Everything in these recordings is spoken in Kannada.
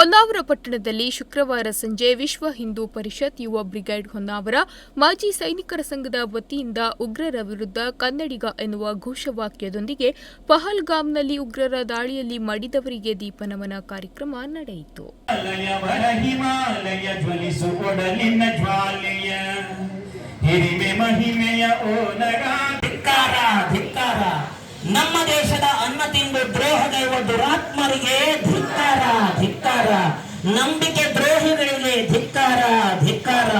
ಹೊನ್ನಾವರ ಪಟ್ಟಣದಲ್ಲಿ ಶುಕ್ರವಾರ ಸಂಜೆ ವಿಶ್ವ ಹಿಂದೂ ಪರಿಷತ್ ಯುವ ಬ್ರಿಗೇಡ್ ಹೊನ್ನಾವರ, ಮಾಜಿ ಸೈನಿಕರ ಸಂಘದ ವತಿಯಿಂದ ಉಗ್ರರ ವಿರುದ್ಧ ಕನ್ನಡಿಗ ಎನ್ನುವ ಘೋಷವಾಕ್ಯದೊಂದಿಗೆ ಪಹಲ್ಗಾಮ್ನಲ್ಲಿ ಉಗ್ರರ ದಾಳಿಯಲ್ಲಿ ಮಡಿದವರಿಗೆ ದೀಪನಮನ ಕಾರ್ಯಕ್ರಮ ನಡೆಯಿತು. ನಮ್ಮ ದೇಶದ ಅನ್ನ ತಿಂದು ದ್ರೋಹಗೈವ ದುರಾತ್ಮರಿಗೆ ಧಿಕ್ಕಾರ ಧಿಕ್ಕಾರ ನಂಬಿಕೆ ದ್ರೋಹಿಗಳಿಗೆ ಧಿಕ್ಕಾರ ಧಿಕ್ಕಾರ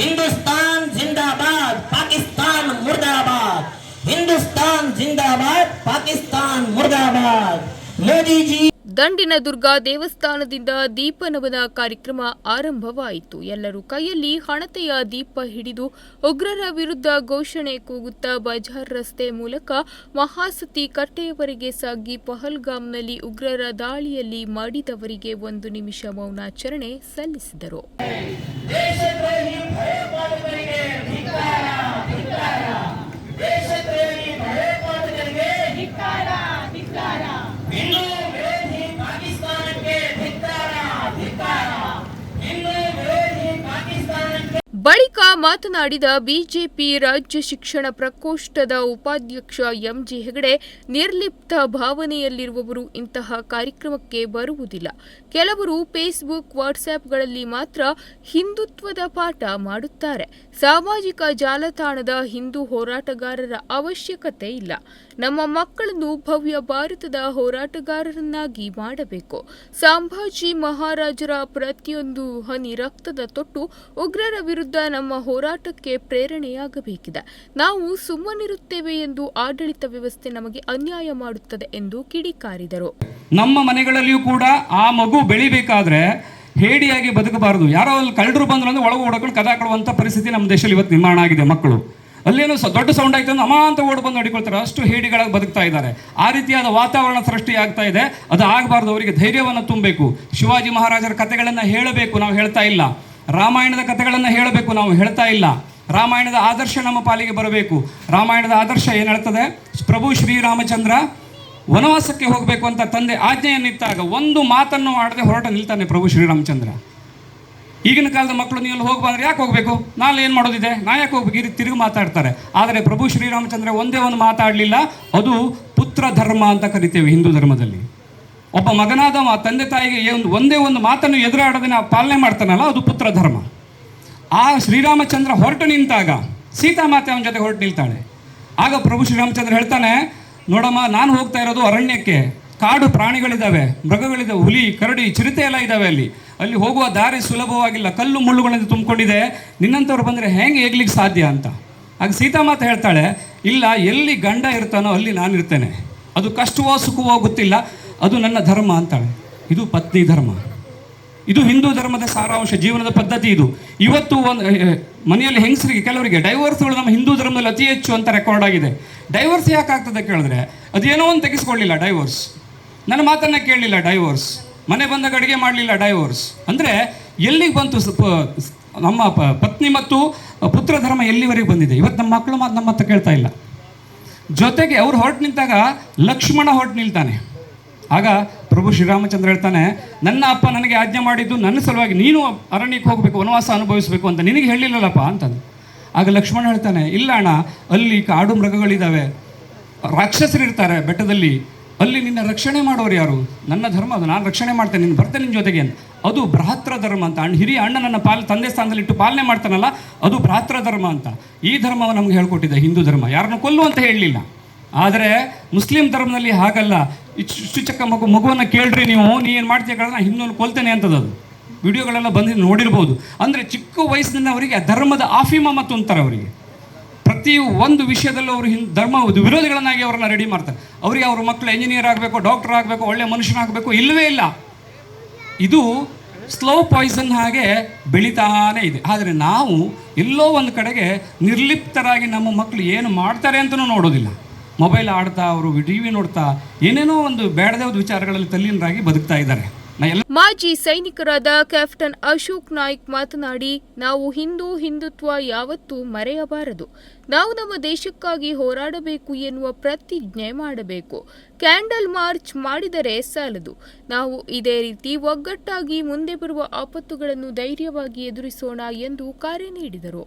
ಹಿಂದೂಸ್ತಾನ್ ಜಿಂದಾಬಾದ್ ಪಾಕಿಸ್ತಾನ್ ಮುರ್ದಾಬಾದ್ ಹಿಂದೂಸ್ತಾನ್ ಜಿಂದಾಬಾದ್ ಪಾಕಿಸ್ತಾನ್ ಮುರ್ದಾಬಾದ್ ಮೋದಿಜಿ ದಂಡಿನ ದುರ್ಗಾ ದೇವಸ್ಥಾನದಿಂದ ದೀಪನಮನ ಕಾರ್ಯಕ್ರಮ ಆರಂಭವಾಯಿತು. ಎಲ್ಲರೂ ಕೈಯಲ್ಲಿ ಹಣತೆಯ ದೀಪ ಹಿಡಿದು ಉಗ್ರರ ವಿರುದ್ಧ ಘೋಷಣೆ ಕೂಗುತ್ತಾ ಬಜಾರ್ ರಸ್ತೆ ಮೂಲಕ ಮಹಾಸತಿ ಕಟ್ಟೆಯವರೆಗೆ ಸಾಗಿ ಪಹಲ್ಗಾಮ್ನಲ್ಲಿ ಉಗ್ರರ ದಾಳಿಯಲ್ಲಿ ಮಾಡಿದವರಿಗೆ ಒಂದು ನಿಮಿಷ ಮೌನಾಚರಣೆ ಸಲ್ಲಿಸಿದರು. ಬಳಿಕ ಮಾತನಾಡಿದ ಬಿಜೆಪಿ ರಾಜ್ಯ ಶಿಕ್ಷಣ ಪ್ರಕೋಷ್ಠದ ಉಪಾಧ್ಯಕ್ಷ ಎಂಜಿ ಹೆಗಡೆ, ನಿರ್ಲಿಪ್ತ ಭಾವನೆಯಲ್ಲಿರುವವರು ಇಂತಹ ಕಾರ್ಯಕ್ರಮಕ್ಕೆ ಬರುವುದಿಲ್ಲ. ಕೆಲವರು ಫೇಸ್ಬುಕ್ ವಾಟ್ಸ್ಆ್ಯಪ್ಗಳಲ್ಲಿ ಮಾತ್ರ ಹಿಂದುತ್ವದ ಪಾಠ ಮಾಡುತ್ತಾರೆ. ಸಾಮಾಜಿಕ ಜಾಲತಾಣದ ಹಿಂದೂ ಹೋರಾಟಗಾರರ ಅವಶ್ಯಕತೆ ಇಲ್ಲ. ನಮ್ಮ ಮಕ್ಕಳನ್ನು ಭವ್ಯ ಭಾರತದ ಹೋರಾಟಗಾರರನ್ನಾಗಿ ಮಾಡಬೇಕು. ಸಂಭಾಜಿ ಮಹಾರಾಜರ ಪ್ರತಿಯೊಂದು ಹನಿ ರಕ್ತದ ತೊಟ್ಟು ಉಗ್ರರ ವಿರುದ್ಧ ನಮ್ಮ ಹೋರಾಟಕ್ಕೆ ಪ್ರೇರಣೆಯಾಗಬೇಕಿದೆ. ನಾವು ಸುಮ್ಮನಿರುತ್ತೇವೆ ಎಂದು ಆಡಳಿತ ವ್ಯವಸ್ಥೆ ನಮಗೆ ಅನ್ಯಾಯ ಮಾಡುತ್ತದೆ ಎಂದು ಕಿಡಿಕಾರಿದರು. ನಮ್ಮ ಮನೆಗಳಲ್ಲಿಯೂ ಕೂಡ ಆ ಮಗು ಬೆಳಿಬೇಕಾದ್ರೆ ಹೇಡಿಯಾಗಿ ಬದುಕಬಾರದು. ಯಾರೋ ಅಲ್ಲಿ ಕಳ್ಳರು ಬಂದ್ರು ಅಂದ್ರೆ ಒಳಗೆ ಓಡಕೊಂಡು ಕದ ಕೊಡುವಂಥ ಪರಿಸ್ಥಿತಿ ನಮ್ಮ ದೇಶದಲ್ಲಿ ಇವತ್ತು ನಿರ್ಮಾಣ ಆಗಿದೆ ಮಕ್ಕಳು. ಅಲ್ಲೇನೋ ಸ ದೊಡ್ಡ ಸೌಂಡ್ ಆಯ್ತು ಅಂದ್ರೆ ಅಮಾಂತ ಓಡ್ ಬಂದು ನೋಡಿಕೊಳ್ತಾರೆ. ಅಷ್ಟು ಹೇಡಿಗಳಾಗಿ ಬದುಕ್ತಾ ಇದ್ದಾರೆ. ಆ ರೀತಿಯಾದ ವಾತಾವರಣ ಸೃಷ್ಟಿ ಆಗ್ತಾ ಇದೆ. ಅದು ಆಗಬಾರ್ದು, ಅವರಿಗೆ ಧೈರ್ಯವನ್ನು ತುಂಬಬೇಕು. ಶಿವಾಜಿ ಮಹಾರಾಜರ ಕಥೆಗಳನ್ನು ಹೇಳಬೇಕು, ನಾವು ಹೇಳ್ತಾ ಇಲ್ಲ. ರಾಮಾಯಣದ ಕಥೆಗಳನ್ನು ಹೇಳಬೇಕು, ನಾವು ಹೇಳ್ತಾ ಇಲ್ಲ. ರಾಮಾಯಣದ ಆದರ್ಶ ನಮ್ಮ ಪಾಲಿಗೆ ಬರಬೇಕು. ರಾಮಾಯಣದ ಆದರ್ಶ ಏನು ಹೇಳ್ತದೆ? ಪ್ರಭು ಶ್ರೀರಾಮಚಂದ್ರ ವನವಾಸಕ್ಕೆ ಹೋಗಬೇಕು ಅಂತ ತಂದೆ ಆಜ್ಞೆಯನ್ನಿತ್ತಾಗ ಒಂದು ಮಾತನ್ನು ಆಡದೆ ಹೊರಟ ನಿಲ್ತಾನೆ ಪ್ರಭು ಶ್ರೀರಾಮಚಂದ್ರ. ಈಗಿನ ಕಾಲದ ಮಕ್ಕಳು ನೀವು ಅಲ್ಲಿ ಹೋಗ್ಬಂದ್ರೆ ಯಾಕೆ ಹೋಗಬೇಕು? ನಾನು ಏನು ಮಾಡೋದಿದೆ? ನಾ ಯಾಕೆ ಹೋಗ್ಬೇಕು? ತಿರುಗಿ ಮಾತಾಡ್ತಾರೆ. ಆದರೆ ಪ್ರಭು ಶ್ರೀರಾಮಚಂದ್ರ ಒಂದೇ ಒಂದು ಮಾತಾಡಲಿಲ್ಲ. ಅದು ಪುತ್ರ ಧರ್ಮ ಅಂತ ಕರಿತೇವೆ ಹಿಂದೂ ಧರ್ಮದಲ್ಲಿ. ಒಬ್ಬ ಮಗನಾದವ ತಂದೆ ತಾಯಿಗೆ ಒಂದು ಒಂದೇ ಒಂದು ಮಾತನ್ನು ಎದುರಾಡೋದನ್ನ ಪಾಲನೆ ಮಾಡ್ತಾನಲ್ಲ, ಅದು ಪುತ್ರ ಧರ್ಮ. ಆ ಶ್ರೀರಾಮಚಂದ್ರ ಹೊರಟು ನಿಂತಾಗ ಸೀತಾಮಾತೆ ಅವನ ಜೊತೆ ಹೊರಟು ನಿಲ್ತಾಳೆ. ಆಗ ಪ್ರಭು ಶ್ರೀರಾಮಚಂದ್ರ ಹೇಳ್ತಾನೆ, ನೋಡಮ್ಮ, ನಾನು ಹೋಗ್ತಾ ಇರೋದು ಅರಣ್ಯಕ್ಕೆ. ಕಾಡು ಪ್ರಾಣಿಗಳಿದ್ದಾವೆ ಮೃಗಗಳಿದ್ದಾವೆ ಹುಲಿ, ಕರಡಿ, ಚಿರತೆ ಎಲ್ಲ ಇದ್ದಾವೆ ಅಲ್ಲಿ. ಅಲ್ಲಿ ಹೋಗುವ ದಾರಿ ಸುಲಭವಾಗಿಲ್ಲ. ಕಲ್ಲು ಮುಳ್ಳುಗಳಿಂದ ತುಂಬಿಕೊಂಡಿದೆ. ನಿನ್ನಂಥವ್ರು ಬಂದರೆ ಹೆಂಗೆ ಹೇಗ್ಲಿಕ್ಕೆ ಸಾಧ್ಯ ಅಂತ. ಆಗ ಸೀತಾಮಾತೆ ಹೇಳ್ತಾಳೆ, ಇಲ್ಲ, ಎಲ್ಲಿ ಗಂಡ ಇರ್ತಾನೋ ಅಲ್ಲಿ ನಾನು ಇರ್ತೇನೆ. ಅದು ಕಷ್ಟವೋ ಸುಖವೋ ಗೊತ್ತಿಲ್ಲ. ಅದು ನನ್ನ ಧರ್ಮ ಅಂತಾಳೆ. ಇದು ಪತ್ನಿ ಧರ್ಮ. ಇದು ಹಿಂದೂ ಧರ್ಮದ ಸಾರಾಂಶ, ಜೀವನದ ಪದ್ಧತಿ ಇದು. ಇವತ್ತು ಒಂದು ಮನೆಯಲ್ಲಿ ಹೆಂಗಸರಿಗೆ, ಕೆಲವರಿಗೆ ಡೈವರ್ಸ್ಗಳು ನಮ್ಮ ಹಿಂದೂ ಧರ್ಮದಲ್ಲಿ ಅತಿ ಹೆಚ್ಚು ಅಂತ ರೆಕಾರ್ಡ್ ಆಗಿದೆ. ಡೈವರ್ಸ್ ಯಾಕೆ ಆಗ್ತದೆ ಕೇಳಿದ್ರೆ, ಅದೇನೋ ಒಂದು ತೆಗೆಸ್ಕೊಳ್ಳಿಲ್ಲ ಡೈವರ್ಸ್ ನನ್ನ ಮಾತನ್ನ ಕೇಳಲಿಲ್ಲ ಡೈವೋರ್ಸ್ ಮನೆ ಬಂದಾಗ ಅಡುಗೆ ಮಾಡಲಿಲ್ಲ ಡೈವೋರ್ಸ್ ಅಂದರೆ ಎಲ್ಲಿಗೆ ಬಂತು ನಮ್ಮ ಪತ್ನಿ ಮತ್ತು ಪುತ್ರ ಧರ್ಮ ಎಲ್ಲಿವರೆಗೆ ಬಂದಿದೆ? ಇವತ್ತು ನಮ್ಮ ಮಕ್ಕಳು ಮಾತು ನಮ್ಮ ಹತ್ರ ಕೇಳ್ತಾ ಇಲ್ಲ. ಜೊತೆಗೆ ಅವ್ರು ಹೊರಟು ನಿಂತಾಗ ಲಕ್ಷ್ಮಣ ಹೊರಟು ನಿಲ್ತಾನೆ. ಆಗ ಪ್ರಭು ಶ್ರೀರಾಮಚಂದ್ರ ಹೇಳ್ತಾನೆ, ನನ್ನ ಅಪ್ಪ ನನಗೆ ಆಜ್ಞೆ ಮಾಡಿದ್ದು ನನ್ನ ಸಲುವಾಗಿ ನೀನು ಅರಣ್ಯಕ್ಕೆ ಹೋಗಬೇಕು, ವನವಾಸ ಅನುಭವಿಸಬೇಕು ಅಂತ ನಿನಗೆ ಹೇಳಿಲ್ಲಲ್ಲಪ್ಪ ಅಂತಂದು. ಆಗ ಲಕ್ಷ್ಮಣ ಹೇಳ್ತಾನೆ, ಇಲ್ಲ ಅಣ್ಣ, ಅಲ್ಲಿ ಕಾಡು ಮೃಗಗಳಿದ್ದಾವೆ. ರಾಕ್ಷಸರಿರ್ತಾರೆ ಬೆಟ್ಟದಲ್ಲಿ. ಅಲ್ಲಿ ನಿನ್ನ ರಕ್ಷಣೆ ಮಾಡೋರು ಯಾರು? ನನ್ನ ಧರ್ಮ ಅದು, ನಾನು ರಕ್ಷಣೆ ಮಾಡ್ತೇನೆ ನಿನ್ನ ಬರ್ತೇನೆ ನಿನ್ನ ಜೊತೆಗೆ ಅಂತ. ಅದು ಭ್ರಾತೃ ಧರ್ಮ ಅಂತ. ಅಣ್ಣ, ಹಿರಿಯ ಅಣ್ಣ ನನ್ನ ಪಾಲ್ ತಂದೆ ಸ್ಥಾನದಲ್ಲಿ ಇಟ್ಟು ಪಾಲನೆ ಮಾಡ್ತಾನಲ್ಲ, ಅದು ಭ್ರಾತೃ ಧರ್ಮ ಅಂತ. ಈ ಧರ್ಮವನ್ನು ನಮ್ಗೆ ಹೇಳ್ಕೊಟ್ಟಿದೆ ಹಿಂದೂ ಧರ್ಮ. ಯಾರನ್ನು ಕೊಲ್ಲು ಅಂತ ಹೇಳಲಿಲ್ಲ. ಆದರೆ ಮುಸ್ಲಿಂ ಧರ್ಮದಲ್ಲಿ ಹಾಗಲ್ಲ. ಇಷ್ಟು ಚಿಕ್ಕ ಮಗು, ಮಗುವನ್ನು ಕೇಳ್ರಿ ನೀವು. ನೀ ಏನು ಮಾಡ್ತೀಯ ಕೇಳಿದ್ರೆ ನಾನು ಹಿಂದೂ ಕೊಲ್ತೇನೆ ಅಂತದ್ದು ಅದು. ವಿಡಿಯೋಗಳೆಲ್ಲ ಬಂದು ನೋಡಿರ್ಬೋದು. ಅಂದರೆ ಚಿಕ್ಕ ವಯಸ್ಸಿನಿಂದ ಅವರಿಗೆ ಧರ್ಮದ ಆಫೀಮ ಮತ್ತು ಅಂತಾರೆ ಅವರಿಗೆ. ಪ್ರತಿ ಒಂದು ವಿಷಯದಲ್ಲೂ ಅವರು ಹಿಂದ್ ಧರ್ಮ ವಿರೋಧಿಗಳನ್ನಾಗಿ ಅವ್ರನ್ನ ರೆಡಿ ಮಾಡ್ತಾರೆ. ಅವರಿಗೆ ಅವ್ರ ಮಕ್ಕಳು ಎಂಜಿನಿಯರ್ ಆಗಬೇಕು ಡಾಕ್ಟರ್ ಆಗಬೇಕು, ಒಳ್ಳೆ ಮನುಷ್ಯನಾಗಬೇಕು ಇಲ್ಲವೇ ಇಲ್ಲ. ಇದು ಸ್ಲೋ ಪಾಯ್ಸನ್ ಹಾಗೆ ಬೆಳೀತಾನೇ ಇದೆ. ಆದರೆ ನಾವು ಎಲ್ಲೋ ಒಂದು ಕಡೆಗೆ ನಿರ್ಲಿಪ್ತರಾಗಿ ನಮ್ಮ ಮಕ್ಕಳು ಏನು ಮಾಡ್ತಾರೆ ಅಂತಲೂ ನೋಡೋದಿಲ್ಲ. ಮೊಬೈಲ್ ಆಡ್ತಾ, ಅವರು ಟಿ ವಿ ನೋಡ್ತಾ, ಏನೇನೋ ಒಂದು ಬೇಡದೇ ಒಂದು ವಿಚಾರಗಳಲ್ಲಿ ತಲ್ಲೀನರಾಗಿ ಬದುಕ್ತಾ ಇದ್ದಾರೆ. ಮಾಜಿ ಸೈನಿಕರಾದ ಕ್ಯಾಪ್ಟನ್ ಅಶೋಕ್ ನಾಯ್ಕ್ ಮಾತನಾಡಿ, ನಾವು ಹಿಂದೂ ಹಿಂದುತ್ವ ಯಾವತ್ತೂ ಮರೆಯಬಾರದು. ನಾವು ನಮ್ಮ ದೇಶಕ್ಕಾಗಿ ಹೋರಾಡಬೇಕು ಎನ್ನುವ ಪ್ರತಿಜ್ಞೆ ಮಾಡಬೇಕು. ಕ್ಯಾಂಡಲ್ ಮಾರ್ಚ್ ಮಾಡಿದರೆ ಸಾಲದು. ನಾವು ಇದೇ ರೀತಿ ಒಗ್ಗಟ್ಟಾಗಿ ಮುಂದೆ ಬರುವ ಆಪತ್ತುಗಳನ್ನು ಧೈರ್ಯವಾಗಿ ಎದುರಿಸೋಣ ಎಂದು ಕರೆ ನೀಡಿದರು.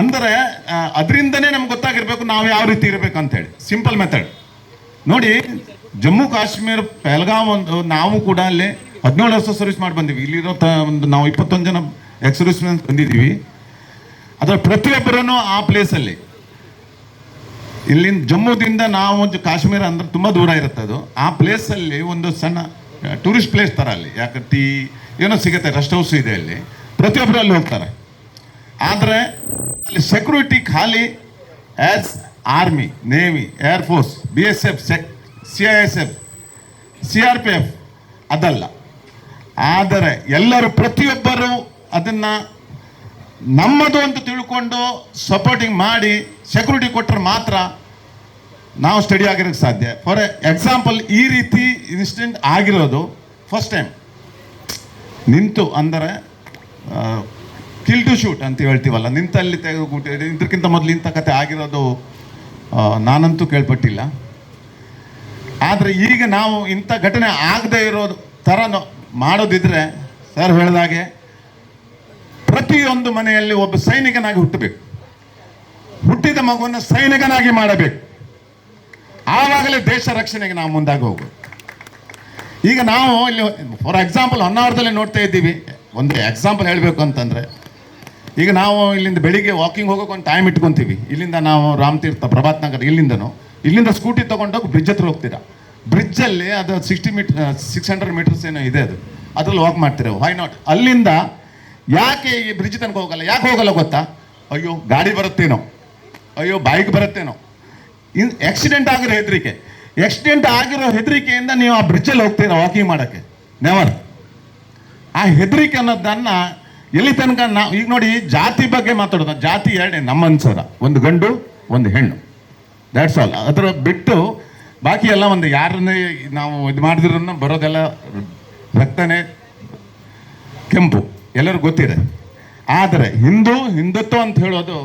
ಅಂದರೆ ಅದರಿಂದನೇ ನಮ್ಗೆ ಗೊತ್ತಾಗಿರ್ಬೇಕು ನಾವು ಯಾವ ರೀತಿ ಇರಬೇಕು ಅಂತ ಹೇಳಿ. ಸಿಂಪಲ್ ಮೆಥಡ್ ನೋಡಿ, ಜಮ್ಮು ಕಾಶ್ಮೀರ, ಪೆಹಲ್ಗಾಮ್ ಒಂದು, ನಾವು ಕೂಡ ಅಲ್ಲಿ ಹದಿನೇಳು ವರ್ಷ ಸರ್ವಿಸ್ ಮಾಡಿ ಬಂದೀವಿ. ಇಲ್ಲಿರೋ ಒಂದು ನಾವು ಇಪ್ಪತ್ತೊಂದು ಜನ ಎಕ್ಸ್ ಬಂದಿದ್ದೀವಿ ಅದರ ಪ್ರತಿಯೊಬ್ಬರೂ ಆ ಪ್ಲೇಸಲ್ಲಿ ಇಲ್ಲಿಂದ ಜಮ್ಮುದಿಂದ ನಾವು ಕಾಶ್ಮೀರ ಅಂದ್ರೆ ತುಂಬ ದೂರ ಇರುತ್ತೆ ಅದು. ಆ ಪ್ಲೇಸಲ್ಲಿ ಒಂದು ಸಣ್ಣ ಟೂರಿಸ್ಟ್ ಪ್ಲೇಸ್ ಥರ ಅಲ್ಲಿ. ಯಾಕೆ ಟೀ, ಏನೋ ಸಿಗುತ್ತೆ ರೆಸ್ಟ್ ಹೌಸ್ ಇದೆ ಅಲ್ಲಿ. ಪ್ರತಿಯೊಬ್ಬರು ಅಲ್ಲಿ ಹೋಗ್ತಾರೆ. ಆದರೆ ಅಲ್ಲಿ ಸೆಕ್ಯೂರಿಟಿ ಖಾಲಿ as army navy air force B S F sec C I S F C R P F ಅದಲ್ಲ. ಆದರೆ ಎಲ್ಲರೂ ಪ್ರತಿಯೊಬ್ಬರು ಅದನ್ನು ನಮ್ಮದು ಅಂತ ತಿಳ್ಕೊಂಡು ಸಪೋರ್ಟಿಂಗ್ ಮಾಡಿ ಸೆಕ್ಯೂರಿಟಿ ಕೊಟ್ಟರೆ ಮಾತ್ರ ನಾವು ಸ್ಟಡಿ ಆಗಿರೋಕ್ಕೆ ಸಾಧ್ಯ. ಫಾರ್ ಎಕ್ಸಾಂಪಲ್ ಈ ರೀತಿ ಇನ್ಸಿಡೆಂಟ್ ಆಗಿರೋದು ಫಸ್ಟ್ ಟೈಮ್ ನಿಂತು ಅಂದರೆ ಕಿಲ್ ಟು ಶೂಟ್ ಅಂತ ಹೇಳ್ತೀವಲ್ಲ, ನಿಂತಲ್ಲಿ ತೆಗೆದುಬಿಟ್ಟು ಇದಕ್ಕಿಂತ ಮೊದಲು ಇಂಥ ಕತೆ ಆಗಿರೋದು ನಾನಂತೂ ಕೇಳ್ಪಟ್ಟಿಲ್ಲ. ಆದರೆ ಈಗ ನಾವು ಇಂಥ ಘಟನೆ ಆಗದೆ ಇರೋದು ಥರ ಮಾಡೋದಿದ್ರೆ ಸರ್ ಹೇಳಿದಾಗೆ ಪ್ರತಿಯೊಂದು ಮನೆಯಲ್ಲಿ ಒಬ್ಬ ಸೈನಿಕನಾಗಿ ಹುಟ್ಟಬೇಕು. ಹುಟ್ಟಿದ ಮಗುವನ್ನು ಸೈನಿಕನಾಗಿ ಮಾಡಬೇಕು. ಆವಾಗಲೇ ದೇಶ ರಕ್ಷಣೆಗೆ ನಾವು ಮುಂದಾಗಿ ಹೋಗು ಈಗ ನಾವು ಇಲ್ಲಿ ಫಾರ್ ಎಕ್ಸಾಂಪಲ್ ಹೊನ್ನಾವರದಲ್ಲಿ ನೋಡ್ತಾ ಇದ್ದೀವಿ. ಒಂದು ಎಕ್ಸಾಂಪಲ್ ಹೇಳಬೇಕು ಅಂತಂದರೆ ಈಗ ನಾವು ಇಲ್ಲಿಂದ ಬೆಳಿಗ್ಗೆ ವಾಕಿಂಗ್ ಹೋಗೋಕೆ ಒಂದು ಟೈಮ್ ಇಟ್ಕೊತೀವಿ. ಇಲ್ಲಿಂದ ನಾವು ರಾಮತೀರ್ಥ, ಪ್ರಭಾತ್ ನಗರ ಇಲ್ಲಿಂದನೂ. ಇಲ್ಲಿಂದ ಸ್ಕೂಟಿ ತೊಗೊಂಡೋಗಿ ಬ್ರಿಡ್ಜ್ ಹತ್ರ ಹೋಗ್ತೀರಾ? ಬ್ರಿಡ್ಜಲ್ಲಿ ಅದು sixty metre six hundred metres ಏನೋ ಇದೆ ಅದು. ಅದ್ರಲ್ಲಿ ವಾಕ್ ಮಾಡ್ತೀರ? ವೈ ನಾಟ್ ಅಲ್ಲಿಂದ ಯಾಕೆ ಈ ಬ್ರಿಡ್ಜ್ ತನಕ ಹೋಗಲ್ಲ? ಯಾಕೆ ಹೋಗಲ್ಲ ಗೊತ್ತಾ? ಅಯ್ಯೋ, ಗಾಡಿ ಬರುತ್ತೇನೋ? ಅಯ್ಯೋ ಬೈಕ್ ಬರುತ್ತೇನೋ? ಇನ್ ಆಕ್ಸಿಡೆಂಟ್ ಆಗಿರೋ ಹೆದರಿಕೆ. ಆಕ್ಸಿಡೆಂಟ್ ಆಗಿರೋ ಹೆದರಿಕೆಯಿಂದ ನೀವು ಆ ಬ್ರಿಡ್ಜಲ್ಲಿ ಹೋಗ್ತೀರಾ ವಾಕಿಂಗ್ ಮಾಡೋಕ್ಕೆ? ನೆವರ್ ಆ ಹೆದರಿಕೆ ಅನ್ನೋದನ್ನ ಎಲ್ಲಿ ತನಕ ನಾವು ಈಗ ನೋಡಿ, ಜಾತಿ ಬಗ್ಗೆ ಮಾತಾಡೋದು, ಜಾತಿ ಎರಡೇ, ನಮ್ಮ ಅನ್ಸೋರ. ಒಂದು ಗಂಡು, ಒಂದು ಹೆಣ್ಣು. ದ್ಯಾಟ್ಸ್ ಆಲ್ ಅದರ ಬಿಟ್ಟು ಬಾಕಿ ಎಲ್ಲ ಒಂದು ಯಾರನ್ನೇ ನಾವು ಇದು ಮಾಡಿದ್ರೂ ಬರೋದೆಲ್ಲ ರಕ್ತನೇ ಕೆಂಪು. ಎಲ್ಲರೂ ಗೊತ್ತಿದೆ. ಆದರೆ ಹಿಂದೂ, ಹಿಂದುತ್ವ ಅಂತ ಹೇಳೋದು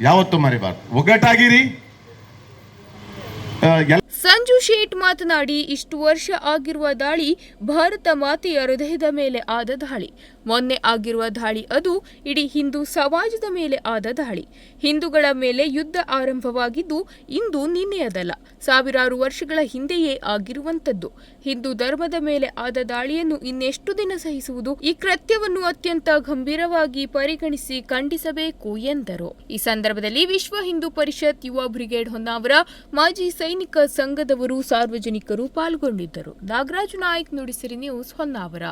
ಯಾವತ್ತೂ ಮರಿಬಾರ್ದು. ಒಗ್ಗಟ್ಟಾಗಿರಿ. ಎಲ್ಲ ಸಂಜು ಶೇಟ್ ಮಾತನಾಡಿ, ಇಷ್ಟು ವರ್ಷ ಆಗಿರುವ ದಾಳಿ ಭಾರತ ಮಾತೆಯ ಹೃದಯದ ಮೇಲೆ ಆದ ದಾಳಿ. ಮೊನ್ನೆ ಆಗಿರುವ ದಾಳಿ ಅದು ಇಡೀ ಹಿಂದೂ ಸಮಾಜದ ಮೇಲೆ ಆದ ದಾಳಿ. ಹಿಂದೂಗಳ ಮೇಲೆ ಯುದ್ಧ ಆರಂಭವಾಗಿದ್ದು ಇಂದು ನಿನ್ನೆಯದಲ್ಲ. ಸಾವಿರಾರು ವರ್ಷಗಳ ಹಿಂದೆಯೇ ಆಗಿರುವಂತದ್ದು ಹಿಂದೂ ಧರ್ಮದ ಮೇಲೆ ಆದ ದಾಳಿಯನ್ನು ಇನ್ನೆಷ್ಟು ದಿನ ಸಹಿಸುವುದು ಈ ಕೃತ್ಯವನ್ನು ಅತ್ಯಂತ ಗಂಭೀರವಾಗಿ ಪರಿಗಣಿಸಿ ಖಂಡಿಸಬೇಕು ಎಂದರು. ಈ ಸಂದರ್ಭದಲ್ಲಿ ವಿಶ್ವ ಹಿಂದೂ ಪರಿಷತ್ ಯುವ ಬ್ರಿಗೇಡ್ ಹೊನ್ನಾವರ ಮಾಜಿ ಸೈನಿಕ ಸಂಘದವರು ಸಾರ್ವಜನಿಕರು ಪಾಲ್ಗೊಂಡಿದ್ದರು. ನಾಗರಾಜು ನಾಯ್ಕ್ ನುಡಿಸಿರಿ ನ್ಯೂಸ್ ಹೊನ್ನಾವರ.